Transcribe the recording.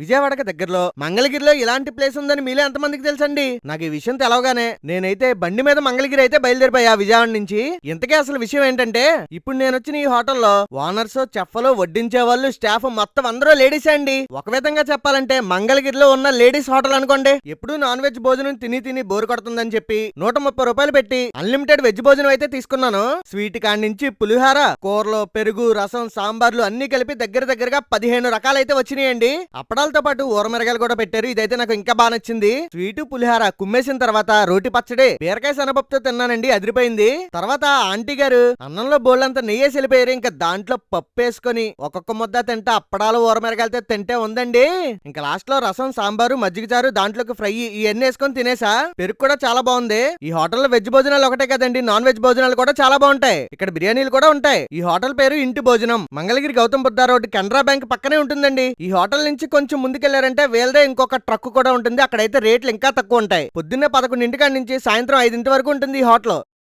విజయవాడకి దగ్గరలో మంగళగిరిలో ఇలాంటి ప్లేస్ ఉందని మీలో ఎంతమందికి తెలుసండి? నాకు ఈ విషయం తెలవగానే నేనైతే బండి మీద మంగళగిరి అయితే బయలుదేరిపోయా విజయవాడ నుంచి. ఇంతకే అసలు విషయం ఏంటంటే ఇప్పుడు నేను వచ్చిన ఈ హోటల్లో ఓనర్స్ చెఫ్లు వడ్డించే వాళ్ళు స్టాఫ్ మొత్తం అందరూ లేడీస్ అండి. ఒక విధంగా చెప్పాలంటే మంగళగిరిలో ఉన్న లేడీస్ హోటల్ అనుకోండి ఎప్పుడు నాన్ వెజ్ భోజనం తిని తిని బోరు కొడుతుందని చెప్పి నూట ముప్పై రూపాయలు పెట్టి అన్లిమిటెడ్ వెజ్ భోజనం అయితే తీసుకున్నాను. స్వీట్ కాడి నుంచి పులిహార కూరలు పెరుగు రసం సాంబార్లు అన్ని కలిపి దగ్గర దగ్గరగా పదిహేను రకాలైతే వచ్చినాయండి. అప్పడాలతో పాటు ఊరమిరగాయలు కూడా పెట్టారు. ఇదైతే నాకు ఇంకా బాగా నచ్చింది. స్వీట్ పులిహార కుమ్మేసిన తర్వాత రోటి పచ్చడి బీరకాయ శనపప్పుతో తిన్నానండి అదిరిపోయింది. తర్వాత ఆంటీ గారు అన్నంలో బోళ్ళంతా నెయ్యేసి వెళ్ళిపోయారు. ఇంకా దాంట్లో పప్పు వేసుకొని ఒక్కొక్క ముద్ద తింటే అప్పడాలు ఊరమిరగాయలతో తింటే ఉందండి. ఇంకా లాస్ట్లో రసం సాంబారు మజ్జిగ చారు దాంట్లోకి ఫ్రై ఇవన్నీ వేసుకొని తినేసా. పెరుగు కూడా చాలా బాగుంది. ఈ హోటల్లో వెజ్ భోజనాలు ఒకటే కదండి. నాన్ వెజ్ భోజనాలు కూడా చాలా బాగుంటాయి. ఇక్కడ బిర్యానీలు కూడా ఉంటాయి. ఈ హోటల్ పేరు ఇంటి భోజనం. మంగళగిరి గౌతమ్ బుద్ధ రోడ్ కెనరా బ్యాంక్ పక్కనే ఉంటుందండి. ఈ హోటల్ నుంచి కొంచెం ముందుకెళ్ళారంటే వేలదే ఇంకొక ట్రక్ కూడా ఉంటుంది. అక్కడైతే రేట్లు ఇంకా తక్కువ ఉంటాయి. పొద్దున్నే పదకొండింటి కాడి నుంచి సాయంత్రం ఐదింటి వరకు ఉంటుంది ఈ హోటల్.